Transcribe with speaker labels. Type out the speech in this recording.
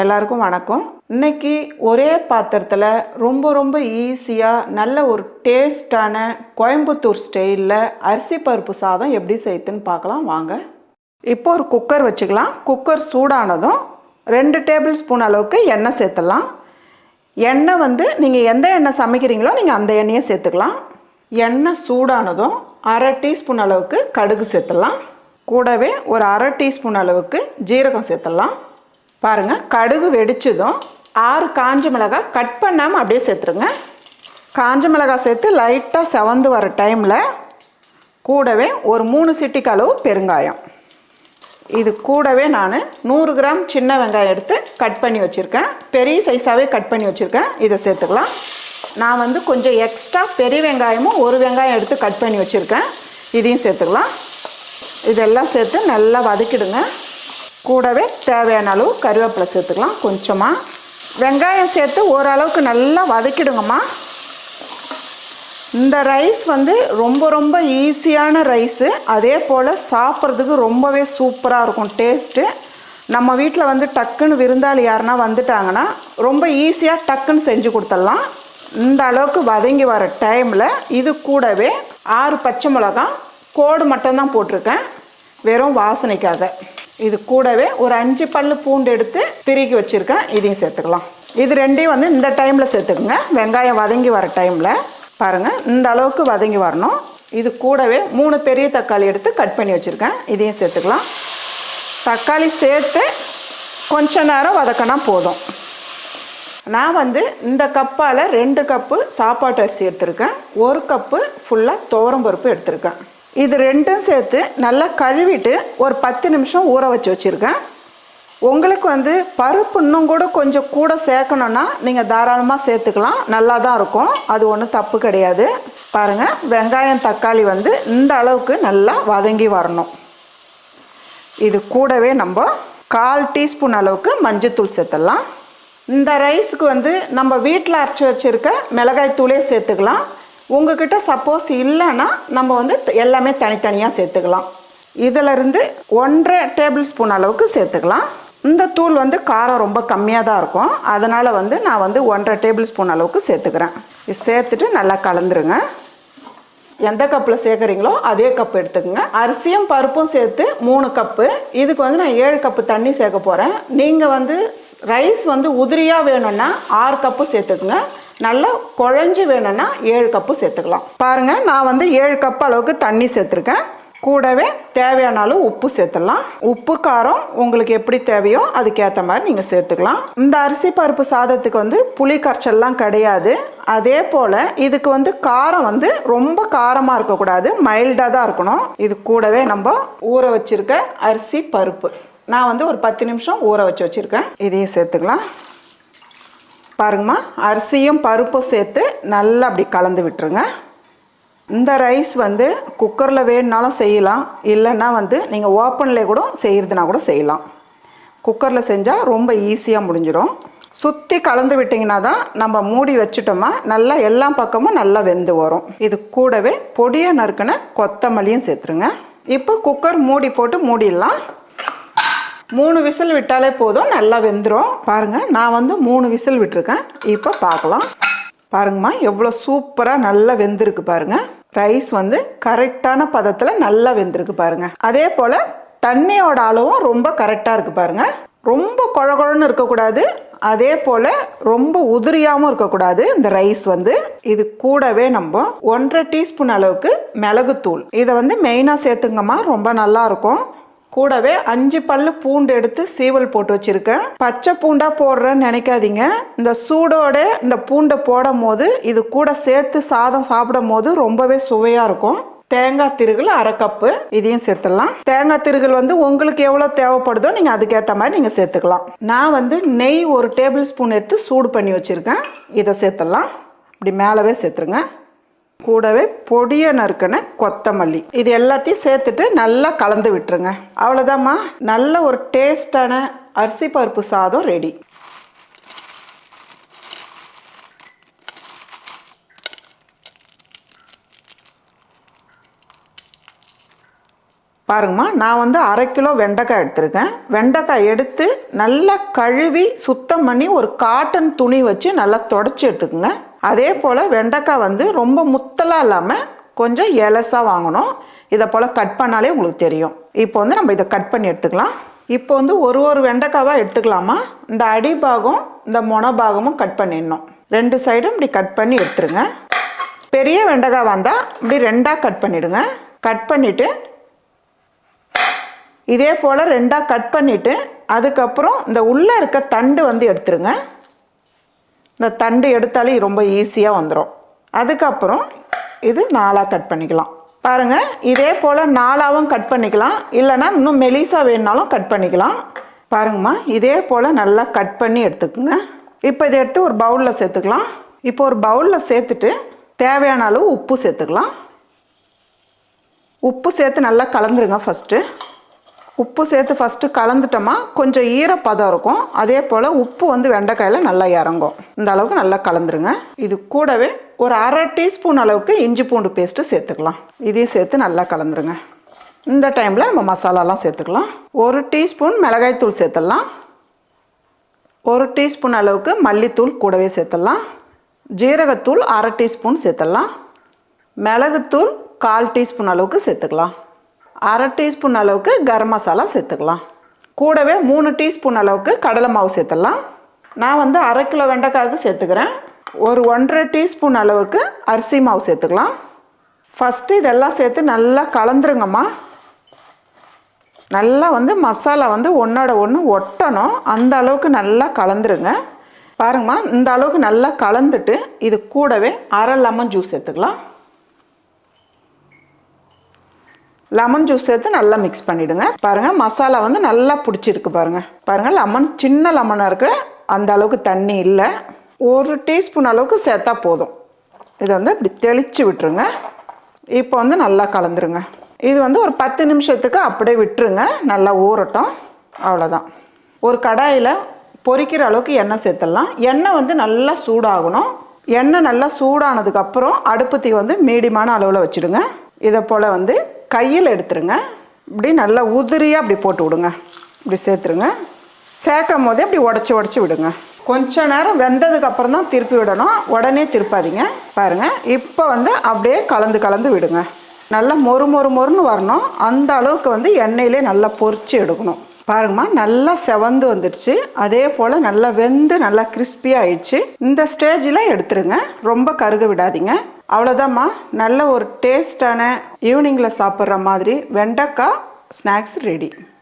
Speaker 1: எல்லாருக்கும் வணக்கம். இன்னைக்கு ஒரே பாத்திரத்தில் ரொம்ப ரொம்ப ஈஸியாக நல்ல ஒரு டேஸ்டான கோயம்புத்தூர் ஸ்டைலில் அரிசி பருப்பு சாதம் எப்படி செய்யுதுன்னு பார்க்கலாம். வாங்க. இப்போ ஒரு குக்கர் வச்சுக்கலாம். குக்கர் சூடானதும் ரெண்டு டேபிள் ஸ்பூன் அளவுக்கு எண்ணெய் சேர்த்துடலாம். எண்ணெய் வந்து நீங்கள் எந்த எண்ணெய் சமைக்கிறீங்களோ நீங்கள் அந்த எண்ணெயை சேர்த்துக்கலாம். எண்ணெய் சூடானதும் அரை டீஸ்பூன் அளவுக்கு கடுகு சேர்த்துடலாம். கூடவே ஒரு அரை டீஸ்பூன் அளவுக்கு ஜீரகம் சேர்த்துடலாம். பாருங்கள் கடுகு வெடிச்சதும் ஆறு காஞ்ச மிளகாய் கட் பண்ணாமல் அப்படியே சேர்த்துருங்க. காஞ்ச மிளகாய் சேர்த்து லைட்டாக செவந்து வர டைமில் கூடவே ஒரு மூணு சிட்டிக்கு அளவு பெருங்காயம். இது கூடவே நான் நூறு கிராம் சின்ன வெங்காயம் எடுத்து கட் பண்ணி வச்சுருக்கேன். பெரிய சைஸாகவே கட் பண்ணி வச்சுருக்கேன். இதை சேர்த்துக்கலாம். நான் வந்து கொஞ்சம் எக்ஸ்ட்ரா பெரிய வெங்காயமும் ஒரு வெங்காயம் எடுத்து கட் பண்ணி வச்சுருக்கேன். இதையும் சேர்த்துக்கலாம். இதெல்லாம் சேர்த்து நல்லா வதக்கிடுங்க. கூடவே தேவையான அளவு கருவேப்பிலை சேர்த்துக்கலாம். கொஞ்சமாக வெங்காயம் சேர்த்து ஓரளவுக்கு நல்லா வதக்கிடுங்கம்மா. இந்த ரைஸ் வந்து ரொம்ப ரொம்ப ஈஸியான ரைஸு. அதே போல் சாப்பிட்றதுக்கு ரொம்பவே சூப்பராக இருக்கும். டேஸ்ட்டு. நம்ம வீட்டில் வந்து டக்குன்னு விருந்தாளி யாருன்னா வந்துட்டாங்கன்னா ரொம்ப ஈஸியாக டக்குன்னு செஞ்சு கொடுத்துடலாம். இந்த அளவுக்கு வதங்கி வர டைமில் இது கூடவே ஆறு பச்சை மிளகாய் கோடு மட்டும்தான் போட்டிருக்கேன். வெறும் வாசனைக்காக. இது கூடவே ஒரு அஞ்சு பல்லு பூண்டு எடுத்து திருக்கி வச்சுருக்கேன். இதையும் சேர்த்துக்கலாம். இது ரெண்டையும் வந்து இந்த டைமில் சேர்த்துக்குங்க. வெங்காயம் வதங்கி வர டைமில் பாருங்கள் இந்த அளவுக்கு வதங்கி வரணும். இது கூடவே மூணு பெரிய தக்காளி எடுத்து கட் பண்ணி வச்சுருக்கேன். இதையும் சேர்த்துக்கலாம். தக்காளி சேர்த்து கொஞ்ச நேரம் வதக்கினா போதும். நான் வந்து இந்த கப்பால் ரெண்டு கப்பு சாப்பாட்டு அரிசி எடுத்திருக்கேன். ஒரு கப்பு ஃபுல்லாக துவரம்பருப்பு எடுத்திருக்கேன். இது ரெண்டும் சேர்த்து நல்லா கழுவிட்டு ஒரு பத்து நிமிஷம் ஊற வச்சு வச்சுருக்கேன். உங்களுக்கு வந்து பருப்பு இன்னும் கூட கொஞ்சம் கூட சேர்க்கணுன்னா நீங்கள் தாராளமாக சேர்த்துக்கலாம். நல்லா தான் இருக்கும். அது ஒன்றும் தப்பு கிடையாது. பாருங்கள் வெங்காயம் தக்காளி வந்து இந்த அளவுக்கு நல்லா வதங்கி வரணும். இது கூடவே நம்ம கால் டீஸ்பூன் அளவுக்கு மஞ்சத்தூள் சேர்த்துடலாம். இந்த ரைஸுக்கு வந்து நம்ம வீட்டில் அரைச்சி வச்சுருக்க மிளகாய் தூளே சேர்த்துக்கலாம். உங்ககிட்ட சப்போஸ் இல்லைன்னா நம்ம வந்து எல்லாமே தனித்தனியாக சேர்த்துக்கலாம். இதிலிருந்து ஒன்றரை டேபிள் ஸ்பூன் அளவுக்கு சேர்த்துக்கலாம். இந்த தூள் வந்து காரம் ரொம்ப கம்மியாக தான் இருக்கும். அதனால் வந்து நான் வந்து ஒன்றரை டேபிள் ஸ்பூன் அளவுக்கு சேர்த்துக்கிறேன். இது சேர்த்துட்டு நல்லா கலந்துருங்க. எந்த கப்பில் சேர்க்குறீங்களோ அதே கப் எடுத்துக்கோங்க. அரிசியும் பருப்பும் சேர்த்து மூணு கப்பு இதுக்கு வந்து நான் ஏழு கப்பு தண்ணி சேர்க்க போகிறேன் நீங்கள் வந்து ரைஸ் வந்து உதிரியாக வேணும்னா ஆறு கப்பு சேர்த்துக்குங்க. நல்லா குழஞ்சி வேணும்னா ஏழு கப்பு சேர்த்துக்கலாம். பாருங்கள் நான் வந்து ஏழு கப் அளவுக்கு தண்ணி சேர்த்துருக்கேன். கூடவே தேவையான அளவு உப்பு சேர்த்துடலாம். உப்பு காரம் உங்களுக்கு எப்படி தேவையோ அதுக்கேற்ற மாதிரி நீங்கள் சேர்த்துக்கலாம். இந்த அரிசி பருப்பு சாதத்துக்கு வந்து புளி கரைச்சல்லாம் கிடையாது. அதே போல் இதுக்கு வந்து காரம் வந்து ரொம்ப காரமாக இருக்கக்கூடாது. மைல்டாக தான் இருக்கணும். இது கூடவே நம்ம ஊற வச்சுருக்க அரிசி பருப்பு. நான் வந்து ஒரு பத்து நிமிஷம் ஊற வச்சு வச்சுருக்கேன். இதையும் சேர்த்துக்கலாம். பாருங்கம்மா. அரிசியும் பருப்பும் சேர்த்து நல்லா அப்படி கலந்து விட்டுருங்க. இந்த ரைஸ் வந்து குக்கரில் வேணுனாலும் செய்யலாம். இல்லைன்னா வந்து நீங்கள் ஓப்பனில் கூட செய்கிறதுனா கூட செய்யலாம். குக்கரில் செஞ்சால் ரொம்ப ஈஸியாக முடிஞ்சிடும். சுற்றி கலந்து விட்டிங்கன்னா தான் நம்ம மூடி வச்சுட்டோமா நல்லா எல்லா பக்கமும் நல்லா வெந்து வரும். இது கூடவே பொடியை நறுக்கின கொத்தமல்லியும் சேர்த்துருங்க. இப்போ குக்கர் மூடி போட்டு மூடிடலாம். மூணு விசில் விட்டாலே போதும் நல்லா வெந்துடும் பாருங்கள் நான் வந்து மூணு விசில் விட்டுருக்கேன். இப்போ பார்க்கலாம். பாருங்கம்மா எவ்வளோ சூப்பராக நல்லா வெந்திருக்கு பாருங்க. ரைஸ் வந்து கரெக்டான பதத்தில் நல்லா வெந்திருக்கு பாருங்கள் அதே போல் தண்ணியோட அளவும் ரொம்ப கரெக்டாக இருக்குது பாருங்க. ரொம்ப குழகுழன்னு இருக்கக்கூடாது. அதே போல் ரொம்ப உதிரியாகவும் இருக்கக்கூடாது இந்த ரைஸ் வந்து. இது கூடவே நம்ம ஒன்றரை டீஸ்பூன் அளவுக்கு மிளகுத்தூள். இதை வந்து மெயினாக சேர்த்துங்கம்மா ரொம்ப நல்லா இருக்கும். கூடவே அஞ்சு பல்லு பூண்டு எடுத்து சீவல் போட்டு வச்சுருக்கேன். பச்சை பூண்டா போடுறேன்னு நினைக்காதீங்க. இந்த சூடோட இந்த பூண்டை போடும் போது இது கூட சேர்த்து சாதம் சாப்பிடும் போது ரொம்பவே சுவையாக இருக்கும். தேங்காய் திருகல் அரை கப்பு இதையும் சேர்த்துடலாம். தேங்காய் திருகல் வந்து உங்களுக்கு எவ்வளோ தேவைப்படுதோ நீங்கள் அதுக்கேற்ற மாதிரி நீங்கள் சேர்த்துக்கலாம். நான் வந்து நெய் ஒரு டேபிள் ஸ்பூன் எடுத்து சூடு பண்ணி வச்சுருக்கேன். இதை சேர்த்துடலாம். இப்படி மேலவே சேர்த்துருங்க. கூடவே பொடியை நறுக்கின கொத்தமல்லி. இது எல்லாத்தையும் சேர்த்துட்டு நல்லா கலந்து விட்டுருங்க. அவ்வளோதாம்மா நல்ல ஒரு டேஸ்டான அரிசி பருப்பு சாதம் ரெடி பாருங்கம்மா நான் வந்து அரை கிலோ வெண்டைக்காய் எடுத்திருக்கேன். வெண்டைக்காய் எடுத்து நல்லா கழுவி சுத்தம் பண்ணி ஒரு காட்டன் துணி வச்சு நல்லா தொடச்சி எடுத்துக்கோங்க. அதே போல் வெண்டைக்காய் வந்து ரொம்ப முத்தலாக இல்லாமல் கொஞ்சம் எலசாக வாங்கணும். இதை போல் கட் பண்ணாலே உங்களுக்கு தெரியும். இப்போ வந்து நம்ம இதை கட் பண்ணி எடுத்துக்கலாம். இப்போ வந்து ஒரு ஒரு வெண்டைக்காவாக எடுத்துக்கலாமா? இந்த அடிபாகம் இந்த மொன பாகமும் கட் பண்ணிடணும். ரெண்டு சைடும் இப்படி கட் பண்ணி எடுத்துருங்க. பெரிய வெண்டைக்காய் வந்தால் இப்படி ரெண்டாக கட் பண்ணிவிடுங்க கட் பண்ணிவிட்டு இதே போல் ரெண்டாக கட் பண்ணிவிட்டு அதுக்கப்புறம் இந்த உள்ளே இருக்க தண்டு வந்து எடுத்துருங்க. இந்த தண்டு எடுத்தாலே ரொம்ப ஈஸியாக வந்துடும் அதுக்கப்புறம் இது நாலாக கட் பண்ணிக்கலாம். பாருங்கள் இதே போல் நாலாவும் கட் பண்ணிக்கலாம். இல்லைன்னா இன்னும் மெலிசாக வேணுனாலும் கட் பண்ணிக்கலாம். பாருங்கம்மா இதே போல் நல்லா கட் பண்ணி எடுத்துக்கோங்க. இப்போ இதை எடுத்து ஒரு பவுலில் சேர்த்துக்கலாம். இப்போ ஒரு பவுலில் சேர்த்துட்டு தேவையான அளவு உப்பு சேர்த்துக்கலாம். உப்பு சேர்த்து நல்லா கலந்துருங்க ஃபஸ்ட்டு உப்பு சேர்த்து ஃபஸ்ட்டு கலந்துட்டோமா கொஞ்சம் ஈரப்பதம் இருக்கும். அதே போல் உப்பு வந்து வெண்டைக்காயில் நல்லா இறங்கும். இந்த அளவுக்கு நல்லா கலந்துருங்க. இது கூடவே ஒரு அரை டீஸ்பூன் அளவுக்கு இஞ்சி பூண்டு பேஸ்ட்டு சேர்த்துக்கலாம். இதையும் சேர்த்து நல்லா கலந்துருங்க. இந்த டைமில் நம்ம மசாலாலாம் சேர்த்துக்கலாம். ஒரு டீஸ்பூன் மிளகாய்த்தூள் சேர்த்துடலாம். ஒரு டீஸ்பூன் அளவுக்கு மல்லித்தூள் கூடவே சேர்த்துடலாம். ஜீரகத்தூள் அரை டீஸ்பூன் சேர்த்துடலாம். மிளகுத்தூள் கால் டீஸ்பூன் அளவுக்கு சேர்த்துக்கலாம். அரை டீஸ்பூன் அளவுக்கு கரம் மசாலா சேர்த்துக்கலாம். கூடவே மூணு டீஸ்பூன் அளவுக்கு கடலை மாவு சேர்த்துடலாம். நான் வந்து அரை கிலோ வெண்டைக்காய்க்கு சேர்த்துக்கிறேன். ஒரு ஒன்றரை டீஸ்பூன் அளவுக்கு அரிசி மாவு சேர்த்துக்கலாம். ஃபஸ்ட்டு இதெல்லாம் சேர்த்து நல்லா கலந்துருங்கம்மா. நல்லா வந்து மசாலா வந்து ஒன்றோட ஒன்று ஒட்டணும். அந்த அளவுக்கு நல்லா கலந்துருங்க. பாருங்கம்மா இந்த அளவுக்கு நல்லா கலந்துட்டு இது கூடவே அரை லெமன் ஜூஸ் சேர்த்துக்கலாம். லெமன் ஜூஸ் சேர்த்து நல்லா மிக்ஸ் பண்ணிவிடுங்க பாருங்கள் மசாலா வந்து நல்லா பிடிச்சிருக்கு பாருங்கள் பாருங்கள் லெமன் சின்ன லெமனாக இருக்குது அந்த அளவுக்கு தண்ணி இல்லை. ஒரு டீஸ்பூன் அளவுக்கு சேர்த்தா போதும். இதை வந்து இப்படி தெளித்து விட்டுருங்க. இப்போ வந்து நல்லா கலந்துருங்க. இது வந்து ஒரு பத்து நிமிஷத்துக்கு அப்படியே விட்டுருங்க. நல்லா ஊறட்டும். அவ்வளோதான் ஒரு கடாயில் பொரிக்கிற அளவுக்கு எண்ணெய் சேர்த்துடலாம். எண்ணெய் வந்து நல்லா சூடாகணும். எண்ணெய் நல்லா சூடானதுக்கப்புறம் அடுப்பு தீ வந்து மீடியமான அளவில் வச்சுடுங்க. இதை போல் வந்து கையில் எடுத்துருங்க. இப்படி நல்லா உதிரியாக அப்படி போட்டு விடுங்க. இப்படி சேர்த்துருங்க. சேர்க்கும் போதே அப்படி உடச்சி உடச்சி விடுங்க. கொஞ்ச நேரம் வெந்ததுக்கப்புறம் தான் திருப்பி விடணும். உடனே திருப்பாதீங்க. பாருங்கள் இப்போ வந்து அப்படியே கலந்து கலந்து விடுங்க. நல்லா மொறு மொறு மொறுன்னு வரணும். அந்த அளவுக்கு வந்து எண்ணெயிலே நல்லா பொறிச்சு எடுக்கணும். பாருங்கம்மா நல்லா செவந்து வந்துடுச்சு. அதே போல் நல்லா வெந்து நல்லா கிறிஸ்பியாக ஆயிடுச்சு. இந்த ஸ்டேஜில் எடுத்துருங்க. ரொம்ப கருக விடாதீங்க. அவ்வளோதாம்மா நல்ல ஒரு டேஸ்டான ஈவினிங்கில் சாப்பிட்ற மாதிரி வெண்டைக்காய் ஸ்நாக்ஸ் ரெடி